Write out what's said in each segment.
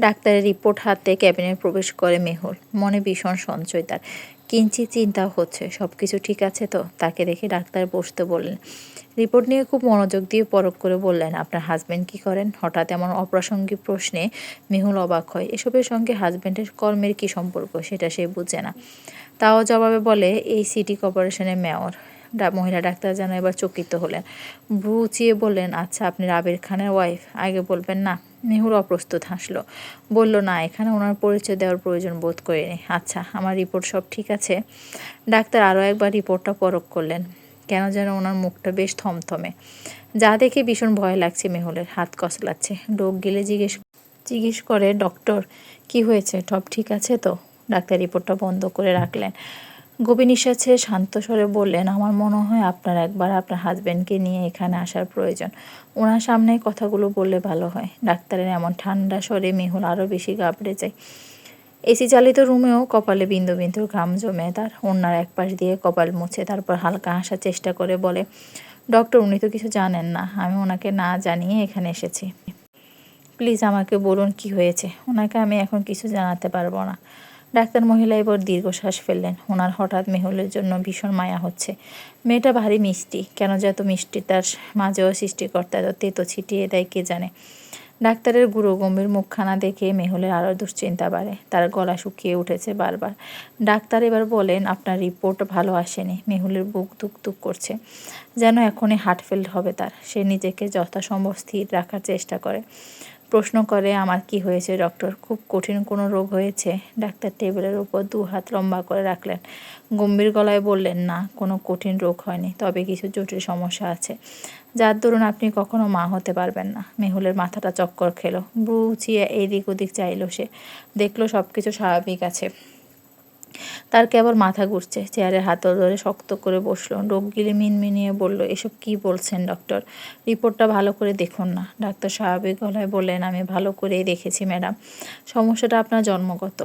ডাক্তারের রিপোর্ট হাতে ক্যাবিনে প্রবেশ করে মেহুল। মনে ভীষণ সঞ্চয় তার। কিঞ্চিত চিন্তা হচ্ছে সব কিছু ঠিক আছে তো? তাকে দেখে ডাক্তার বসতে বললেন। রিপোর্ট নিয়ে খুব মনোযোগ দিয়ে পরখ করে বললেন, আপনার হাজব্যান্ড কি করেন? হঠাৎ এমন অপ্রাসঙ্গিক প্রশ্নে মেহুল অবাক হয়। এসবের সঙ্গে হাজব্যান্ডের কর্মের কি সম্পর্ক? সেটা সে বুঝে না। তাও জবাবে বলে, এই সিটি কর্পোরেশনের মেয়র। মহিলা ডাক্তার যেন এবার চকিত হলেন। ভ্রু উঁচিয়ে বললেন আচ্ছা আপনি রাবির খানের ওয়াইফ আগে বলবেন, না। মেহুর অপ্রস্তুত হাসলো। বলল, না, এখানে ওনার পরিচয় দেওয়ার প্রয়োজন বোধ করিনি। আচ্ছা আমার রিপোর্ট সব ঠিক আছে? ডাক্তার আরও একবার রিপোর্টটা পরখ করলেন। কেন যেন ওনার মুখটা বেশ থমথমে। যা দেখে ভীষণ ভয় লাগছে মেহুলের, হাত কসলাচ্ছে ডোক গেলে জিজ্ঞেস জিজ্ঞেস করে, ডক্টর, কি হয়েছে? সব ঠিক আছে তো? ডাক্তার রিপোর্টটা বন্ধ করে রাখলেন। গভীর নিঃশ্বাস শান্ত স্বরে বললেন, আমার মনে হয় আপনার একবার আপনার হাজব্যান্ডকে নিয়ে এখানে আসার প্রয়োজন। ওনার সামনে কথাগুলো বললে ভালো হয়। ডাক্তারের এমন ঠান্ডা স্বরে মেহুল আরও বেশি গাবড়ে যায়। এসি চালিত রুমেও কপালে বিন্দু বিন্দু ঘাম জমে। তার ওনার এক পাশ দিয়ে কপাল মুছে, তারপর হালকা হাসার চেষ্টা করে বলে, ডক্টর, উনি তো কিছু জানেন না। আমি ওনাকে না জানিয়ে এখানে এসেছি। প্লিজ আমাকে বলুন কি হয়েছে। ওনাকে আমি এখন কিছু জানাতে পারব না। ডাক্তার মহিলা এবার দীর্ঘশ্বাস ফেললেন। ওনার হঠাৎ মেহুলের জন্য ভীষণ মায়া হচ্ছে। মেয়েটা ভারী মিষ্টি। কেন যে এত মিষ্টি? তার মাঝেও সৃষ্টিকর্তা এত তেতো ছিটিয়ে দেয়, কে জানে? ডাক্তারের গুঁড়ো গম্ভীর মুখখানা দেখে মেহুলের আরও দুশ্চিন্তা বাড়ে। তার গলা শুকিয়ে উঠেছে বারবার। ডাক্তার এবার বলেন, আপনার রিপোর্ট ভালো আসেনি। মেহুলের বুক দুক দুক করছে। যেন এখনই হার্টফেল হবে তার। সে নিজেকে যথাসম্ভব স্থির রাখার চেষ্টা করে। প্রশ্ন করে, আমার কি হয়েছে ডক্টর খুব কঠিন কোনো রোগ হয়েছে? ডাক্তার টেবিলের উপর দু হাত লম্বা করে রাখলেন। গম্ভীর গলায় বললেন, না, কোনো কঠিন রোগ হয়নি, তবে কিছু জটিল সমস্যা আছে। যার দরুন আপনি কখনো মা হতে পারবেন না। মেহুলের মাথাটা চক্কর খেলো। ব্রু উঁচিয়ে এদিক ওদিক চাইল সে। দেখল সব কিছু স্বাভাবিক আছে। তার কেবল মাথা ঘুরছে, চেয়ারে হাতল ধরে শক্ত করে বসল। রোগ গিলে মিনমিনিয়ে বলল, এসব কি বলছেন ডক্টর রিপোর্টটা ভালো করে দেখুন না। ডাক্তার স্বাভাবিক গলায় বললেন, আমি ভালো করেই দেখেছি ম্যাডাম সমস্যাটা আপনার জন্মগত।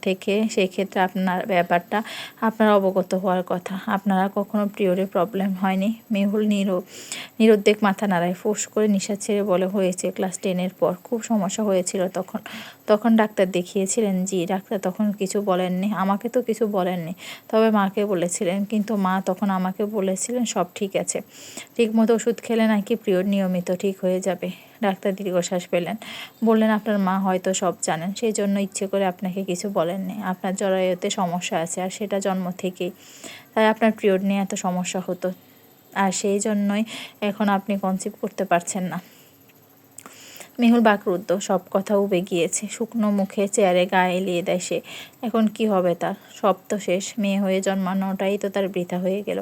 থেকে সেই ক্ষেত্রে আপনার ব্যাপারটা আপনার অবগত হওয়ার কথা। আপনারা কখনো পিরিয়ডে প্রবলেম হয়নি। মেহুল নিরো, নিরুদ্বেগ মাথা নাড়ায় ফোর্স করে নিশা ছেড়ে বলে, হয়েছে ক্লাস টেনের পর। খুব সমস্যা হয়েছিল তখন। তখন ডাক্তার দেখিয়েছিলেন, জি, ডাক্তার তখন কিছু বলেননি। আমাকে তো কিছু বলেননি। তবে মাকে বলেছিলেন, কিন্তু মা তখন আমাকে বলেছিলেন, সব ঠিক আছে। ঠিকমতো ওষুধ খেলে নাকি পিরিয়ড নিয়মিত ঠিক হয়ে যাবে। ডাক্তার দীর্ঘশ্বাস পেলেন বললেন, আপনার মা হয়তো সব জানেন। সেই জন্য ইচ্ছে করে আপনাকে কিছু বলেননি। আপনার জরায়ুতে সমস্যা আছে আর সেটা জন্ম থেকেই। তাই আপনার পিরিয়ড নিয়ে এত সমস্যা হতো। আর সেই জন্যই এখন আপনি কনসিভ করতে পারছেন না। মেহুল বাকরুদ্ধ, সব কথা উবে গিয়েছে। শুকনো মুখে চেয়ারে গায়ে এলিয়ে দেয় সে। এখন কি হবে তার? সব তো শেষ। মেয়ে হয়ে জন্মানোটাই তো তার বৃথা হয়ে গেল।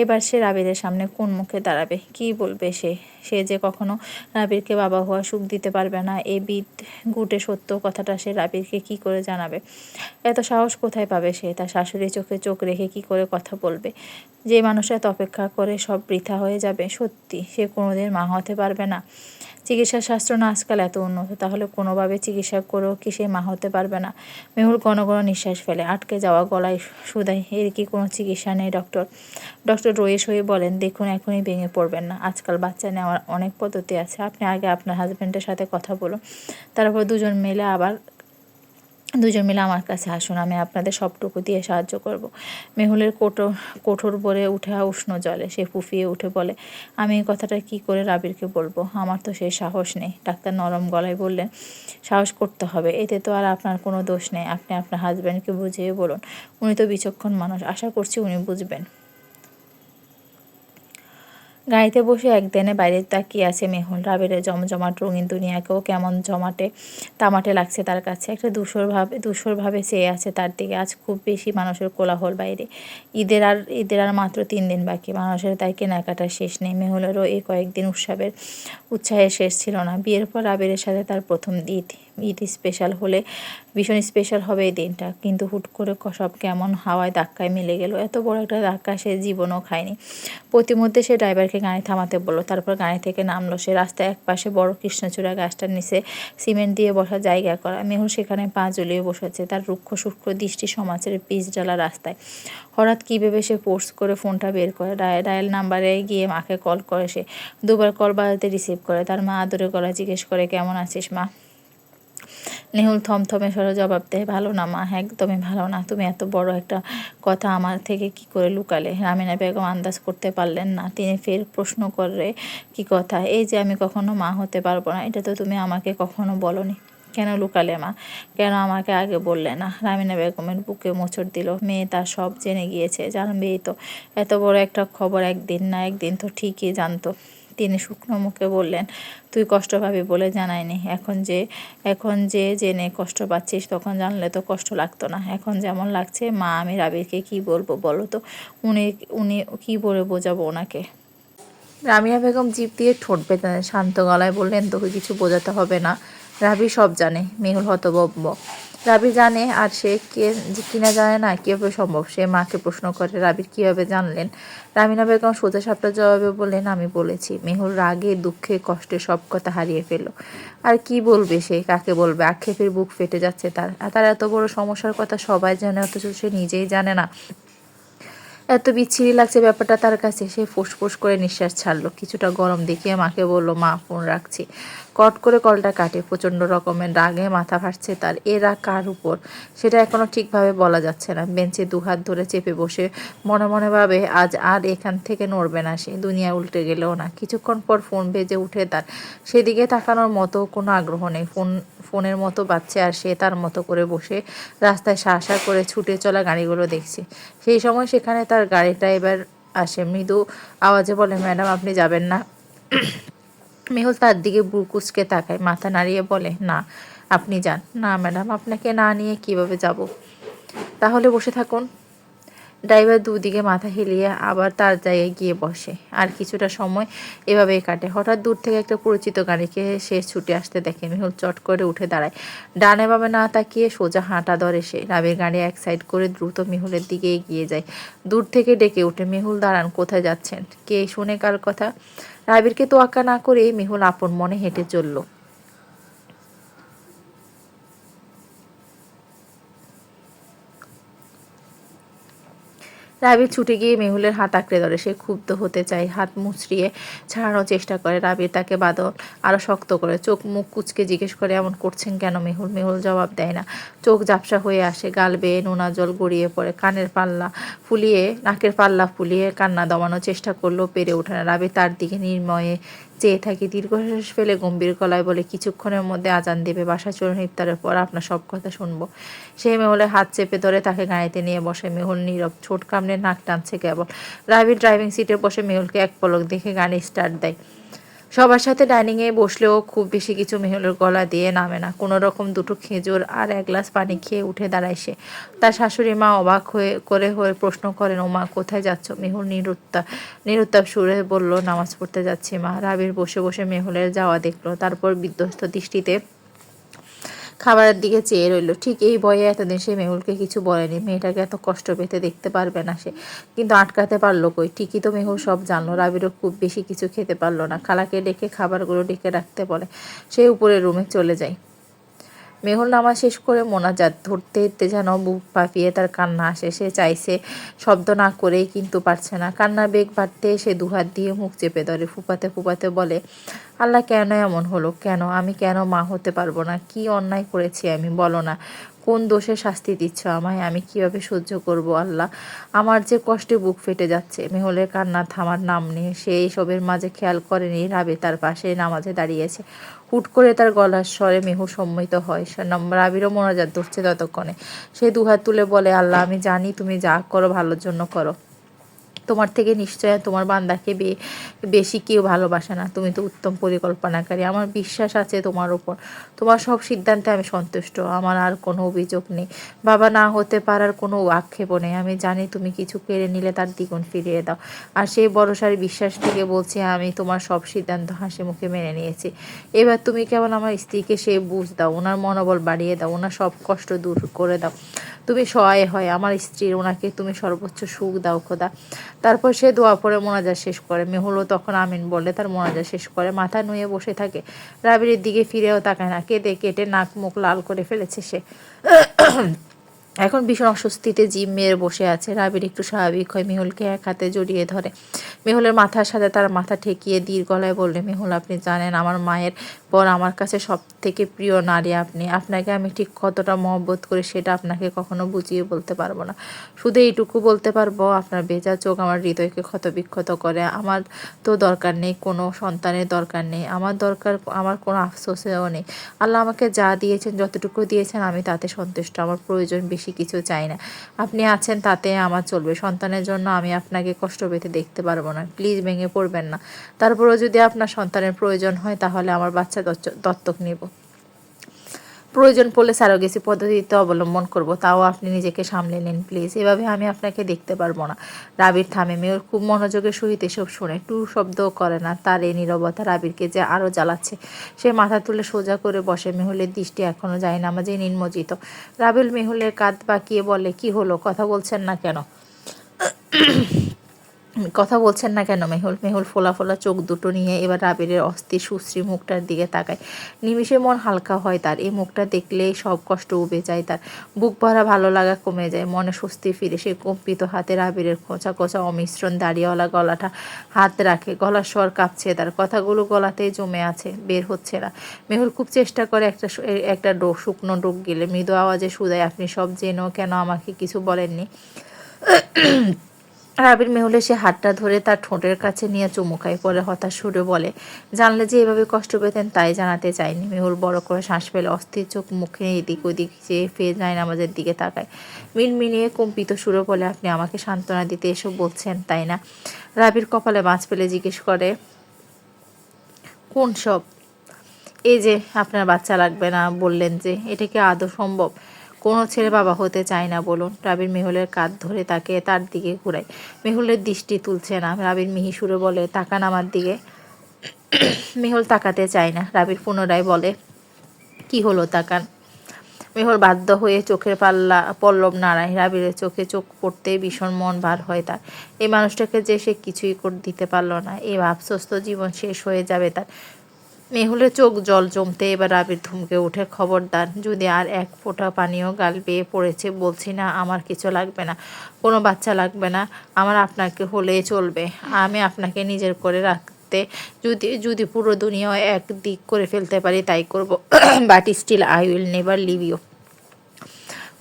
এবার সে রাবিরের সামনে কোন মুখে দাঁড়াবে? কি বলবে সে? সে যে কখনো রাবিরকে বাবা হওয়া সুখ দিতে পারবে না, এ বিদ গুটে সত্য কথাটা সে রাবিরকে কি করে জানাবে? এত সাহস কোথায় পাবে সে? তার শাশুড়ি চোখে চোখ রেখে কি করে কথা বলবে? যে মানুষ এত অপেক্ষা করে সব বৃথা হয়ে যাবে, সত্যি সে কোনোদিন মা হতে পারবে না। চিকিৎসা শাস্ত্র না আজকাল এত উন্নত, তাহলে কোনোভাবে চিকিৎসা করেও কি সে মা হতে পারবে না? মেহুল ঘন ঘন নিঃশ্বাস ফেলে, আটকে যাওয়া গলায় সুদায় এর কি কোনো চিকিৎসা নেই ডক্টর ডক্টর রয়েশ হয়ে বলেন, দেখুন, এখনই ভেঙে পড়বেন না। আজকাল বাচ্চা নেওয়ার অনেক পদ্ধতি আছে। আপনি আগে আপনার হাজব্যান্ডের সাথে কথা বলুন। তারপর দুজন মেলে আবার দুজন মিলে আমার কাছে আসুন, আমি আপনাদের সবটুকু দিয়ে সাহায্য করব। মেহুলের কোটর কোঠর বলে উঠে উষ্ণ জলে, সে ফুফিয়ে উঠে বলে, আমি এই কথাটা কি করে রাবিরকে বলব? আমার তো সেই সাহস নেই। ডাক্তার নরম গলায় বললেন, সাহস করতে হবে, এতে তো আর আপনার কোনো দোষ নেই। আপনি আপনার হাজব্যান্ডকে বুঝিয়ে বলুন। উনি তো বিচক্ষণ মানুষ, আশা করছি উনি বুঝবেন। গাড়িতে বসে একদিনে বাইরে তাকিয়ে আছে মেহুল। রাবেরের জমজমাট রঙিন দুনিয়াকেও কেমন জমাটে, তামাটে লাগছে তার কাছে। একটা দুশোরভাবে দুশোরভাবে চেয়ে আছে তার দিকে। আজ খুব বেশি মানুষের কোলাহল বাইরে। ঈদের আর ঈদের আর মাত্র তিন দিন বাকি। মানুষের তাই কেনাকাটার শেষ নেই। মেহুলেরও এই কয়েকদিন উৎসবের, উৎসাহের শেষ ছিল না। বিয়ের পর রাবেরের সাথে তার প্রথম ঈদ। ঈদ স্পেশাল হলে ভীষণ স্পেশাল হবে এই দিনটা। কিন্তু হুট করে সব কেমন হাওয়ায় ধাক্কায় মিলে গেল। এত বড় একটা ধাক্কা সে জীবনও খায়নি। প্রতিমধ্যে সে ড্রাইভারকে গাড়ি থামাতে বলল, তারপর গাড়ি থেকে নামলো সে। রাস্তায় এক পাশে বড় কৃষ্ণচূড়া গাছটার নিচে সিমেন্ট দিয়ে বসার জায়গা করা। মেহুল সেখানে পা জ্বলিয়ে বসেছে। তার রুক্ষ সূক্ষ্ম দৃষ্টি সমাজের পিচ ডালা রাস্তায়। হঠাৎ কী ভেবে সে ফোর্স করে ফোনটা বের করে। ডায়াল নাম্বারে গিয়ে মাকে কল করে সে। দুবার কল বাজাতে রিসিভ করে। তার মা আদরে গলা জিজ্ঞেস করে, কেমন আছিস মা? নেহুল থমথমে সরে জবাব দেয়, ভালো না মা, একদমই ভালো না। তুমি এত বড় একটা কথা আমার থেকে কি করে লুকালে? রামিনা বেগম আন্দাজ করতে পারলেন না। তিনি ফের প্রশ্ন করে, কি কথা? এই যে আমি কখনো মা হতে পারব না, এটা তো তুমি আমাকে কখনো বলনি। কেন লুকালে মা? কেন আমাকে আগে বললে না? রামিনা বেগমের বুকে মোচড় দিল। মেয়ে তার সব জেনে গিয়েছে। জানবেই তো, এত বড় একটা খবর একদিন না একদিন তো ঠিকই জানতো। তিনি শুকনো মুখে বললেন, তুই কষ্ট পাবি বলে জানায়নি। এখন যে এখন যে জেনে কষ্ট পাচ্ছিস তখন জানলে তো কষ্ট লাগতো না। এখন যেমন লাগছে, মা আমি রাবিরকে কি বলব বলো তো? উনি উনি কি বলে বোঝাবো ওনাকে? রামিয়া বেগম জিপ দিয়ে ঠোঁট পেতেন শান্ত গলায় বললেন, তোকে কিছু বোঝাতে হবে না। রাবি সব জানে, মেহুল হতবব্ব রাবি জানে আর সে কে কিনা জানে না কীভাবে সম্ভব? সে মাকে প্রশ্ন করে রাবির কীভাবে জানলেন? রামিনা বেগম সোজা সাপটা জবাবে বললেন, আমি বলেছি। মেহুর রাগে, দুঃখে, কষ্টে সব কথা হারিয়ে ফেলল। আর কি বলবে সে? কাকে বলবে? আক্ষেপের বুক ফেটে যাচ্ছে তার। তার এত বড় সমস্যার কথা সবাই জানে, অথচ সে নিজেই জানে না। এত বিচ্ছিরি লাগছে ব্যাপারটা তার কাছে। সে ফুসফুস করে নিঃশ্বাস ছাড়লো। কিছুটা গরম দেখিয়ে মাকে বলল, মা, ফোন রাখছি। কট করে কলটা কাটে, প্রচণ্ড রকমের রাগে মাথা ফাটছে তার। এ রাগ কার উপর? সেটা এখনও ঠিকভাবে বলা যাচ্ছে না। বেঞ্চে দুহাত ধরে চেপে বসে মনে মনে ভাবে, আজ আর এখান থেকে নড়বে না সে। দুনিয়া উল্টে গেলেও না। কিছুক্ষণ পর ফোন বেজে উঠে তার। সেদিকে তাকানোর মতো কোনো আগ্রহ নেই। ফোন, ফোনের মতো বাচ্চা আর সে তার মতো করে বসে রাস্তায় সা সা করে ছুটে চলা গাড়িগুলো দেখছে। সেই সময় সেখানে তার গাড়িটা এবার আসে। মৃদু আওয়াজে বলে, ম্যাডাম, আপনি যাবেন না? মেহুল তার দিকে বুক কুচকে তাকায়, মাথা নাড়িয়ে বলে, না, আপনি যান। না, ম্যাডাম, আপনাকে না নিয়ে কীভাবে যাব? তাহলে বসে থাকুন। ড্রাইভার দুদিকে মাথা হেলিয়ে আবার তার জায়গায় গিয়ে বসে। আর কিছুটা সময় এভাবেই কাটে। হঠাৎ দূর থেকে একটা পরিচিত গাড়িকে সে ছুটে আসতে দেখে মেহুল চট করে উঠে দাঁড়ায়। ডানে বামে না তাকিয়ে সোজা হাঁটা ধরে সে। রাবের গাড়ি এক সাইড করে দ্রুত মেহুলের দিকে এগিয়ে যায়। দূর থেকে ডেকে উঠে, মেহুল, দাঁড়ান, কোথায় যাচ্ছেন? কে, শুনে কার কথা? রাবিরকে তোয়াক্কা না করে মেহুল আপন মনে হেঁটে চলল। রাবির ছুটে গিয়ে মেহুলের হাত আঁকড়ে ধরে। সে ক্ষুব্ধ হতে চায়, হাত মুচড়িয়ে ছাড়ানোর চেষ্টা করে। রাবির তাকে বাদল আরও শক্ত করে, চোখ মুখ কুচকে জিজ্ঞেস করে, এমন করছেন কেন মেহুল? মেহুল জবাব দেয় না। চোখ ঝাপসা হয়ে আসে, গাল বেয়ে নোনা জল গড়িয়ে পড়ে, কানের পাল্লা ফুলিয়ে, নাকের পাল্লা ফুলিয়ে কান্না দমানোর চেষ্টা করলেও পেরে ওঠে না। রাবি তার দিকে নির্ময়ে চেয়ে থাকি। দীর্ঘশ্বাস ফেলে গম্ভীর গলায় বলে, কিছুক্ষণের মধ্যে আজান দেবে বাসা চলুন ইফতারের পর আপনার সব কথা শুনব। সেই মেহুলের হাত চেপে ধরে তাকে গাড়িতে নিয়ে বসে। মেহুল নীরব, ছোট কামড়ে নাক টানছে কেবল। রাবি ড্রাইভিং সিটে বসে মেহুলকে এক পলক দেখে গাড়ি স্টার্ট দেয়। সবার সাথে ডাইনিংয়ে বসলেও খুব বেশি কিছু মেহুলের গলা দিয়ে নামে না। কোনো রকম দুটো খেজুর আর এক গ্লাস পানি খেয়ে উঠে দাঁড়ায় সে। তার শাশুড়ি মা অবাক হয়ে, করে হয়ে প্রশ্ন করেন ও মা কোথায় যাচ্ছ? মেহুল নিরুত্তাপ নিরুত্তাপ সুরে বলল, নামাজ পড়তে যাচ্ছি মা। রাবির বসে বসে মেহুলের যাওয়া দেখল। তারপর বিধ্বস্ত দৃষ্টিতে খাবারের দিকে চেয়ে রইল। ঠিক এই বয়ে এতদিন সে মেহুলকে কিছু বলেনি। মেয়েটাকে এত কষ্ট পেতে দেখতে পারবে না সে। কিন্তু আটকাতে পারল কই? ঠিকই তো মেহুল সব জানলো। রাবিরও খুব বেশি কিছু খেতে পারল না। খালাকে ডেকে খাবারগুলো ডেকে রাখতে বলে। সে উপরে রুমে চলে যায়। মেহুল নামাজ শেষ করে মোনাজাত ধরতে ধরতে যেন বুক পাপিয়ে তার কান্না আসে। সে চাইছে শব্দ না করেই কিন্তু পারছে না। কান্নার বেগ বাড়তে সে দুহাত দিয়ে মুখ চেপে ধরে, ফুপাতে ফুপাতে বলে, আল্লাহ কেন এমন হলো? কেন? আমি কেন মা হতে পারব না? কি অন্যায় করেছি আমি? বলো না। কোন দোষে শাস্তি দিচ্ছ আমায়? আমি কীভাবে সহ্য করব আল্লাহ? আমার যে কষ্টে বুক ফেটে যাচ্ছে, মেহলের কান্না থামার নাম নেই। সে এইসবের মাঝে খেয়াল করেনি, রাবে তার পাশে নামাজে দাঁড়িয়েছে। হুট করে তার গলার স্বরে মেহু সম্মিত হয়। রাবিরও মোনাজাত ধরছে ততক্ষণে। সে দুহাত তুলে বলে, আল্লাহ, আমি জানি তুমি যা করো ভালোর জন্য করো। তোমার থেকে নিশ্চয় তোমার বান্দাকে বেশি কেউ ভালোবাসে না। তুমি তো উত্তম পরিকল্পনাকারী। আমার বিশ্বাস আছে তোমার উপর। তোমার সব সিদ্ধান্তে আমি সন্তুষ্ট। আমার আর কোনো অভিযোগ নেই। বাবা না হতে পারার কোনো আক্ষেপও নেই। আমি জানি তুমি কিছু কেড়ে নিলে তার দ্বিগুণ ফিরিয়ে দাও। আর সেই ভরসার বিশ্বাস থেকে বলছি, আমি তোমার সব সিদ্ধান্ত হাসি মুখে মেনে নিয়েছি। এবার তুমি কেবল আমার স্ত্রীকে সে বুঝ দাও, ওনার মনোবল বাড়িয়ে দাও, ওনার সব কষ্ট দূর করে দাও। তুমি সহায় হয়। আমার স্ত্রীর ওনাকে তুমি সর্বোচ্চ সুখ দাও খোদা। তারপর সে দোয়া পরে মোনাজা শেষ করে। মেহুলও তখন আমিন বলে, তার মোনাজা শেষ করে। মাথা নুয়ে বসে থাকে। রাবিরের দিকে ফিরেও তাকায় না। কেঁদে কেটে নাক মুখ লাল করে ফেলেছে সে। এখন ভীষণ অস্বস্তিতে জিম মেরে বসে আছে। রাবির একটু স্বাভাবিক হয়, মেহুলকে এক হাতে জড়িয়ে ধরে। মেহুলের মাথার সাথে তার মাথা ঠেকিয়ে দীর গলায় বললে, মেহুল, আপনি জানেন আমার মায়ের পর আমার কাছে সব থেকে প্রিয় নারী আপনি। আপনাকে আমি ঠিক কতটা মহব্বত করি সেটা আপনাকে কখনো বুঝিয়ে বলতে পারব না। শুধু এইটুকু বলতে পারব, আপনার বেজা চোখ আমার হৃদয়কে ক্ষতবিক্ষত করে। আমার তো দরকার নেই, কোনো সন্তানের দরকার নেই। আমার দরকার, আমার কোনো আফসোসেও নেই। আল্লাহ আমাকে যা দিয়েছেন, যতটুকু দিয়েছেন, আমি তাতে সন্তুষ্ট। আমার প্রয়োজন বেশি কিছু চাই না। আপনি আছেন তাতে আমার চলবে। সন্তানের জন্য আমি আপনাকে কষ্ট পেতে দেখতে পারব না। প্লিজ ভেঙে পড়বেন না। তারপরেও যদি আপনার সন্তানের প্রয়োজন হয় তাহলে আমার বাচ্চা দত্ত- দত্তক নেব। প্রয়োজন পড়লে স্যারোগেসি পদ্ধতিতে অবলম্বন করব, তাও আপনি নিজেকে সামলে নিন প্লিজ এভাবে আমি আপনাকে দেখতে পারব না। রাবির থামে, মেয়র খুব মনোযোগের সহিত এসব শুনে টু শব্দও করে না, তার এই নীরবতা রাবিরকে যে আরও জ্বালাচ্ছে। সে মাথা তুলে সোজা করে বসে, মেহুলের দৃষ্টি এখনও যায় না আমাদের নির্মজিত রাবিল মেহুলের কাঁধ বাঁকিয়ে বলে, কি হলো? কথা বলছেন না কেন? কথা বলছেন না কেন? মেহুল মেহুল ফোলা ফোলা চোখ দুটো নিয়ে এবার রাবিরের অস্থির, সুশ্রী মুখটার দিকে তাকায়। নিমিষে মন হালকা হয় তার। এই মুখটা দেখলেই সব কষ্ট উবে যায় তার। বুক ভরা ভালো লাগা কমে যায়। মনে স্বস্তি ফিরে। সে কম্পিত হাতে রাবিরের খোঁচা খোঁচা অমিশ্রণ দাড়িওয়ালা গলাটা হাত রাখে। গলার স্বর কাঁপছে তার। কথাগুলো গলাতেই জমে আছে। বের হচ্ছে না। মেহুল খুব চেষ্টা করে একটা একটা ডোক শুকনো ডোক গেলে। মৃদু আওয়াজে শুধায় আপনি সব জেনেও কেন আমাকে কিছু বলেননি? রাবির মেহুলে সে হাতটা ধরে তার ঠোঁটের কাছে নিয়ে চুমু খায় পরে হতাশ সুরে বলে, জানলে যে এভাবে কষ্ট পেতেন তাই জানাতে চাইনি। মেহুল বড় করে শ্বাস পেলে অস্থির চোখ মুখে এদিক ওদিক চেয়ে ফের নামাজের দিকে তাকায়। মিনমিনিয়ে কম্পিত সুরে বলে, আপনি আমাকে সান্ত্বনা দিতে এসব বলছেন, তাই না? রাবির কপালে মাছ পেলে জিজ্ঞেস করে, কোন সব? এই যে, আপনার বাচ্চা লাগবে না। বললেন যে, এটা কি আদৌ সম্ভব? কোনো ছেলে বাবা হতে চায় না বলুন। রাবির মেহুলের কাঁধ ধরে তাকে তার দিকে ঘুরায়। মেহুলের দৃষ্টি তুলছে না। রাবির মিহি সুরে বলে, তাকান আমার দিকে। মেহুল তাকাতে চায় না। রাবির পুনরায় বলে, কি হলো তাকান? মেহুল বাধ্য হয়ে চোখের পাল্লা, পল্লব নাড়ায়। রাবিরের চোখে চোখ পড়তে ভীষণ মন ভার হয় তার। এই মানুষটাকে যে সে কিছুই করে, দিতে পারল না। এই ভাবস্বস্ত জীবন শেষ হয়ে যাবে তার। মেহুলের চোখ জল জমতে এবার আবির ধুমকে উঠে খবরদার। যদি আর এক ফোঁটা পানীয় গাল বেয়ে পড়েছে, বলছি না আমার কিছু লাগবে না, কোনো বাচ্চা লাগবে না, আমার আপনাকে হলেই চলবে। আমি আপনাকে নিজের করে রাখতে যদি যদি পুরো দুনিয়া এক দিক করে ফেলতে পারি, তাই করব। But still I will never leave you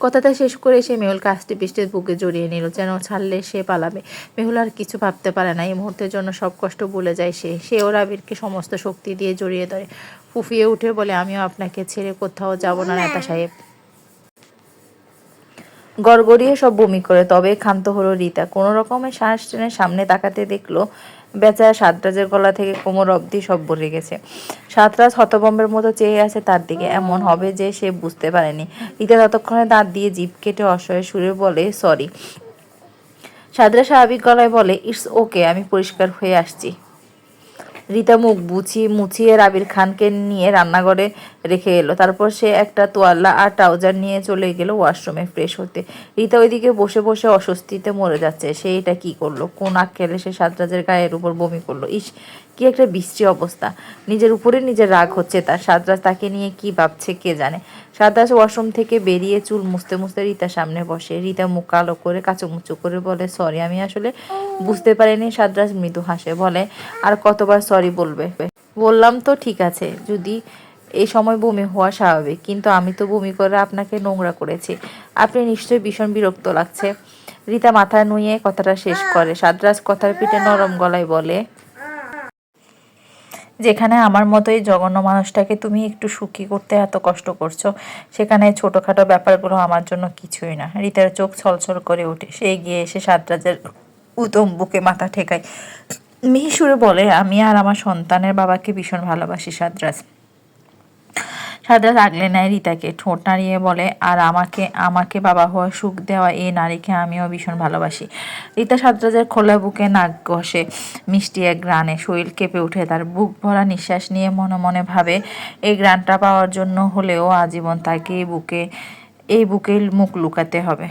কথাটা শেষ করে সে মেহুল কাজটি বৃষ্টির বুকে জড়িয়ে নিল, যেন ছাড়লে সে পালাবে। মেহুল আর কিছু ভাবতে পারে না, এই মুহূর্তের জন্য সব কষ্ট ভুলে যায় সে। সে সেও রাবিরকে সমস্ত শক্তি দিয়ে জড়িয়ে ধরে। ফুফিয়ে উঠে বলে, আমিও আপনাকে ছেড়ে কোথাও যাব না, নেতা সাহেব। গড়গড়িয়ে সব বমি করে, তবে ক্ষান্ত হলো রীতা। কোনো রকমের শ্বাস টেনে সামনে তাকাতে দেখল বেচারা সাতরাজের গলা থেকে কোমর অবধি সব ভরে গেছে। সাতরাজ হতবম্বের মতো চেয়ে আছে তার দিকে। এমন হবে যে সে বুঝতে পারেনি। রীতা ততক্ষণে দাঁত দিয়ে জিপ কেটে অসহায় সুরে বলে, সরি। সাদরা স্বাভাবিক গলায় বলে, ইটস ওকে, আমি পরিষ্কার হয়ে আসছি। রীতা মুখ বুঝিয়ে মুছিয়ে রাবির খানকে নিয়ে রান্নাঘরে রেখে এলো। তারপর সে একটা তোয়াল্লা আর ট্রাউজার নিয়ে চলে গেল ওয়াশরুমে ফ্রেশ হতে। রীতা ওইদিকে বসে বসে অস্বস্তিতে মরে যাচ্ছে। সে এটা কি করল? কোন আক্কেলে সে সাতরাজের গায়ের উপর বমি করল? ইস, কি একটা বিশ্রী অবস্থা। নিজের উপরে নিজের রাগ হচ্ছে তার। সাতরাজ তাকে নিয়ে কি ভাবছে কে জানে? সাতরাজ ওয়াশরুম থেকে বেরিয়ে চুল মুছতে মুছতে রীতার সামনে বসে। রীতা মুখ কালো করে কাচুমুচু করে বলে, সরি, আমি আসলে বুঝতে পারিনি। সাতরাজ মৃদু হাসে, বলে, আর কতবার সরি বলবে। বললাম তো ঠিক আছে, যদি এই সময় বমি হওয়া স্বাভাবিক, কিন্তু আমি তো বমি করে আপনাকে নোংরা করেছি। আপনি নিশ্চয়ই ভীষণ বিরক্ত লাগছে। রীতা মাথা নুয়ে কথাটা শেষ করে। সাদরাজ কথার পিঠে নরম গলায় বলে, যেখানে আমার মতো এই জঘন্য মানুষটাকে তুমি একটু সুখী করতে এত কষ্ট করছ, সেখানে ছোটোখাটো ব্যাপারগুলো আমার জন্য কিছুই না। রীতার চোখ ছলছল করে ওঠে। সে গিয়ে এসে সাদরাজের উদম বুকে মাথা ঠেকায়। মিহি সুরে বলে, আমি আর আমার সন্তানের বাবাকে ভীষণ ভালোবাসি, সাদরাজ। সাদরাজ আগলে নেয় রীতাকে, ঠোঁট নাড়িয়ে বলে, আর আমাকে আমাকে বাবা হওয়ার সুখ দেওয়া এই নারীকে আমিও ভীষণ ভালোবাসি। রীতা সাদরাজের খোলা বুকে নাক ঘষে মিষ্টি এক গ্রানে শরীর কেঁপে উঠে তার বুক ভরা নিঃশ্বাস নিয়ে মনে মনে ভাবে, এই গ্রানটা পাওয়ার জন্য হলেও আজীবন তাকে এই বুকে এই বুকে মুখ লুকাতে হবে।